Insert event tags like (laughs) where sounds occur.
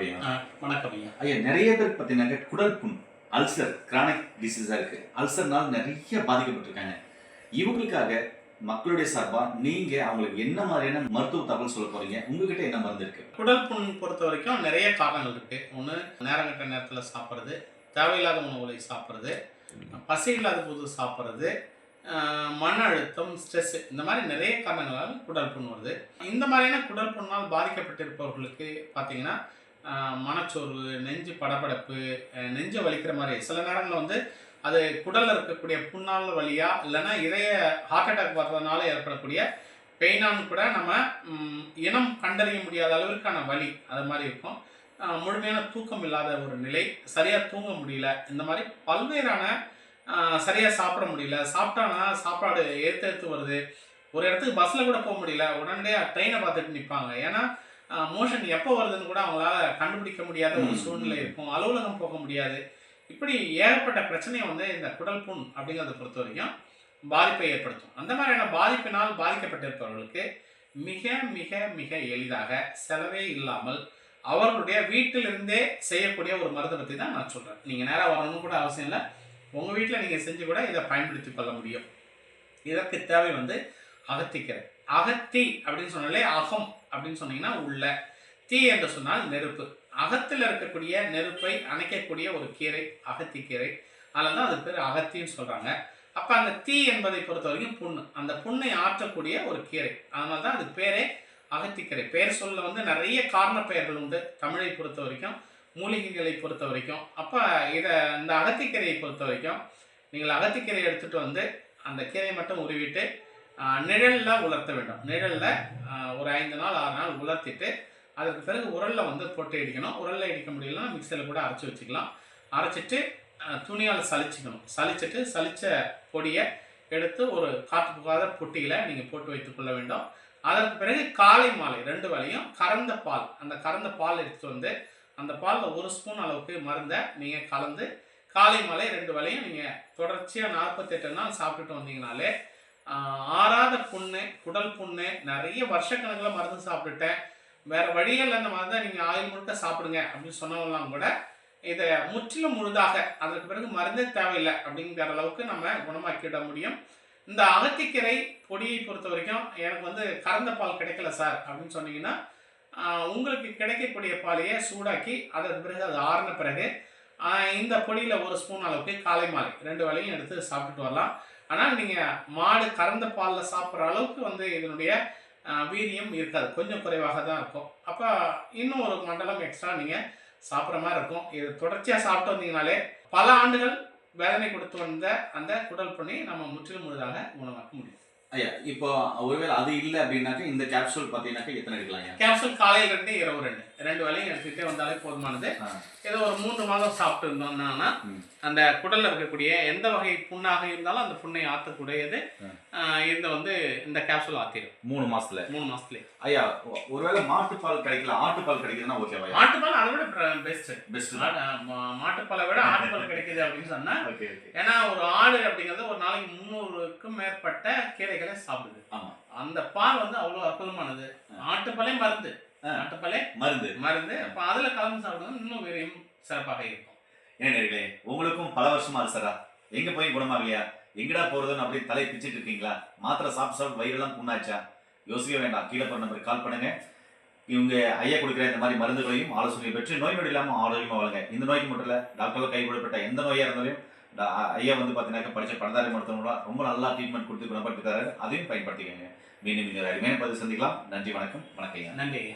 வணக்கம் ஐயா வணக்கம் ஐயா. ஐயா நிறைய பேர் பார்த்தீங்கன்னாக்க குடல் புண் அல்சர் கிரானிக் டிசீஸாக இருக்கு. அல்சர்னால நிறைய பாதிக்கப்பட்டிருக்காங்க. இவங்களுக்காக மக்களுடைய சார்பா நீங்க அவங்களுக்கு என்ன மாதிரியான மருத்துவ தகவல் சொல்ல போறீங்க? உங்ககிட்ட என்ன மருந்து இருக்கு? குடல் புண் பொறுத்த வரைக்கும் நிறைய காரணங்கள் இருக்கு. ஒன்று நேரங்கட்ட நேரத்தில் சாப்பிட்றது தேவையில்லாத உணவுகளை சாப்பிட்றது பசி இல்லாத போது சாப்பிட்றது மன அழுத்தம் ஸ்ட்ரெஸ் இந்த மாதிரி நிறைய காரணங்களால் குடல் புண் வருது. இந்த மாதிரியான குடல் புண்ணால் பாதிக்கப்பட்டிருப்பவர்களுக்கு பார்த்தீங்கன்னா மனச்சோர்வு நெஞ்சு படபடப்பு நெஞ்சை நெஞ்சு வலிக்கிற மாதிரி. சில நேரங்களில் வந்து அது குடலில் இருக்கக்கூடிய புண்ணால் வழியாக இல்லைன்னா இதய ஹார்ட் அட்டாக் வர்றதுனால ஏற்படக்கூடிய பெயினான்னு கூட நம்ம இனம் கண்டறிய முடியாத அளவிற்கான வலி அது மாதிரி இருக்கும். முழுமையான தூக்கம் இல்லாத ஒரு நிலை சரியாக தூங்க முடியல இந்த மாதிரி பல்வேறான சரியாக சாப்பிட முடியல சாப்பிட்டானா சாப்பாடு ஏற்று ஏற்று வருது ஒரு இடத்துக்கு பஸ்ஸில் கூட போக முடியல உடனடியாக ட்ரெயினை பார்த்துட்டு நிற்பாங்க ஏன்னா மோஷன் எப்போ வருதுன்னு கூட அவங்களால கண்டுபிடிக்க முடியாத ஒரு சூழ்நிலை. இருக்கும். அலுவலகம் போக முடியாது. இப்படி ஏகப்பட்ட பிரச்சனையை வந்து இந்த குடல் புண் அப்படிங்கிறத பொறுத்த வரைக்கும் பாதிப்பை ஏற்படுத்தும். அந்த மாதிரியான பாதிப்பினால் பாதிக்கப்பட்டிருப்பவர்களுக்கு மிக மிக மிக எளிதாக செலவே இல்லாமல் அவர்களுடைய வீட்டிலிருந்தே செய்யக்கூடிய ஒரு மருந்தை பற்றி தான் நான் சொல்கிறேன் நீங்கள் நேராக வரணும்னு கூட அவசியம் இல்லை. உங்கள் வீட்டில் நீங்கள் செஞ்சு கூட இதை பயன்படுத்தி கொள்ள முடியும். இதற்கு தேவை வந்து அகத்திக்கரை அகத்தி அப்படின்னு சொன்னாலே அகம் அப்படின்னு சொன்னீங்கன்னா உள்ள. தீ என்று சொன்னால் நெருப்பு. அகத்தில் இருக்கக்கூடிய நெருப்பை அணைக்கக்கூடிய ஒரு கீரை அகத்திக்கீரை. அதில் தான் அது பேர் அகத்தின்னு சொல்கிறாங்க அப்போ அந்த தீ என்பதை பொறுத்த வரைக்கும் புண்ணு. அந்த புண்ணை ஆற்றக்கூடிய ஒரு கீரை. அதனால தான் அது பேரே அகத்திக்கீரை. பேர் சொல்ல வந்து நிறைய காரண பெயர்கள் உண்டு தமிழை பொறுத்த வரைக்கும் மூலிகைகளை பொறுத்த வரைக்கும் அப்போ இதை இந்த அகத்திக்கீரையை பொறுத்த வரைக்கும் நீங்கள் அகத்திக்கரையை எடுத்துகிட்டு வந்து அந்த கீரையை மட்டும் உருவிட்டு நிழலில் உலர்த்த வேண்டும். நிழலில் ஒரு ஐந்து நாள் ஆறு நாள் உலர்த்திட்டு அதற்கு பிறகு உரலில் வந்து போட்டு இடிக்கணும். உரலில் இடிக்க முடியலன்னா மிக்சியில் கூட அரைச்சி வச்சுக்கலாம். அரைச்சிட்டு துணியால் சலிச்சிக்கணும் சலிச்சிட்டு சலித்த பொடியை எடுத்து ஒரு காற்று புகாத பொட்டியில் நீங்கள் போட்டு வைத்துக்கொள்ள வேண்டும். அதற்கு பிறகு காலை மாலை ரெண்டு வேலையும் கறந்த பால் அந்த கறந்த பால் எடுத்துட்டு வந்து அந்த பாலில் ஒரு ஸ்பூன் அளவுக்கு மருந்தை நீங்கள் கலந்து காலை மாலை ரெண்டு வேலையும் நீங்கள் தொடர்ச்சியாக நாற்பத்தெட்டு நாள் சாப்பிட்டுட்டு வந்தீங்கனாலே ஆறாத புண்ணு குடல் புண்ணு நிறைய வருஷக்கணக்கில் மருந்து சாப்பிட்டுட்டேன். வேற வழியில் அந்த மருந்தை நீங்கள் ஆயுள் முழுக்க சாப்பிடுங்க அப்படின்னு சொன்னவங்களாம் கூட இதை முற்றிலும் முழுதாக அதற்கு பிறகு மருந்தே தேவையில்லை அப்படிங்கிற அளவுக்கு நம்ம குணமாக்கிட முடியும். இந்த அகத்திக்கீரை பொடியை பொறுத்த வரைக்கும் எனக்கு வந்து கறந்த பால் கிடைக்கல சார் அப்படின்னு சொன்னீங்கன்னா உங்களுக்கு கிடைக்கக்கூடிய பாலையை சூடாக்கி அதற்கு பிறகு அது ஆறின பிறகு இந்த பொடியில் ஒரு ஸ்பூன் அளவுக்கு காலை மாலை ரெண்டு வேளையும் எடுத்து சாப்பிட்டுட்டு வரலாம். ஆனால் நீங்கள் மாடு கறந்த பாலில் சாப்பிட்ற அளவுக்கு வந்து இதனுடைய வீரியம் இருக்காது. கொஞ்சம் குறைவாக தான் இருக்கும். அப்போ இன்னும் ஒரு மண்டலம் எக்ஸ்ட்ரா நீங்கள் சாப்பிட்ற மாதிரி இருக்கும். இது தொடர்ச்சியாக சாப்பிட்டு வந்தீங்கனாலே பல ஆண்டுகள் வேதனை கொடுத்து வந்த அந்த குடல் பண்ணி நம்ம முற்றிலும் முழுதாக குணமாக்க முடியும். ஐயா இப்போ ஒருவேளை அது இல்லை அப்படின்னாக்க இந்த கேப்சூல் பார்த்தீங்கன்னாக்க எத்தனை எடுக்கலாம் கேப்சூல் காலையில் ரெண்டு இரவு ரெண்டு. ரெண்டு வேலையும் எடுத்துக்கிட்டே வந்தாலே போதுமானது. ஏதோ ஒரு மூன்று மாதம் சாப்பிட்டு இருந்தோம்னா. அந்த குடல்ல இருக்கக்கூடிய எந்த வகை புண்ணாக இருந்தாலும் அந்த புண்ணை ஆற்றக்கூடியது இந்த வந்து இந்த கேப்சூல் ஆத்திரும். மூணு மாசத்துல. மூணு மாசத்துலேயே. ஐயா ஒருவேளை மாட்டுப்பால் கிடைக்கல ஆட்டுப்பால் கிடைக்குதுன்னா ஓகேவா ஐயா? மாட்டுப்பால் அதை விட பெஸ்ட் பெஸ்ட் மாட்டுப்பாலை விட ஆட்டுப்பால் கிடைக்குது அப்படின்னு சொன்னா (laughs) ஏன்னா ஒரு ஆடு அப்படிங்கிறது ஒரு நாளைக்கு முந்நூறுக்கும் மேற்பட்ட கீரைகளை சாப்பிடுது. ஆமா. அந்த பால் வந்து அவ்வளோ அற்புதமானது. ஆட்டுப்பாலே மருந்து. ஆட்டுப்பாலே மருந்து. மருந்து. அப்போ அதில் கலந்து சாப்பிடுறது இன்னும் வீரியம் சிறப்பாக இருக்கும். ஏன் உங்களுக்கும் பல வருஷமா அல்சரா எங்க போய் குணமாகலையா? எங்கடா போறதுன்னு அப்படியே தலை பிச்சுட்டு இருக்கீங்களா? மாத்திரை சாப்பிட்டு சாப்பிட்டு வயிறெல்லாம் புண்ணாச்சா? யோசிக்க வேண்டாம். கீழே போற நம்பருக்கு கால் பண்ணுங்க. இவங்க ஐயா கொடுக்குற இந்த மாதிரி மருந்துகளையும் ஆலோசனையும் பெற்று நோய் நொடி இல்லாமல் ஆரோக்கியமா வாழுங்க. இந்த நோய்க்கு மட்டும் இல்லை டாக்டர்கள் கைவிடப்பட்ட எந்த நோயா இருந்தாலும் ஐயா வந்து பார்த்தீங்கன்னா படித்த பணதாரி மருத்துவங்களா ரொம்ப நல்லா ட்ரீட்மெண்ட் கொடுத்து குணப்படுத்தி அதையும் பயன்படுத்திக்கோங்க. மீண்டும் இன்னொரு அருமையான பதிவு சந்திக்கலாம். நன்றி வணக்கம். வணக்கம் ஐயா. நன்றி ஐயா.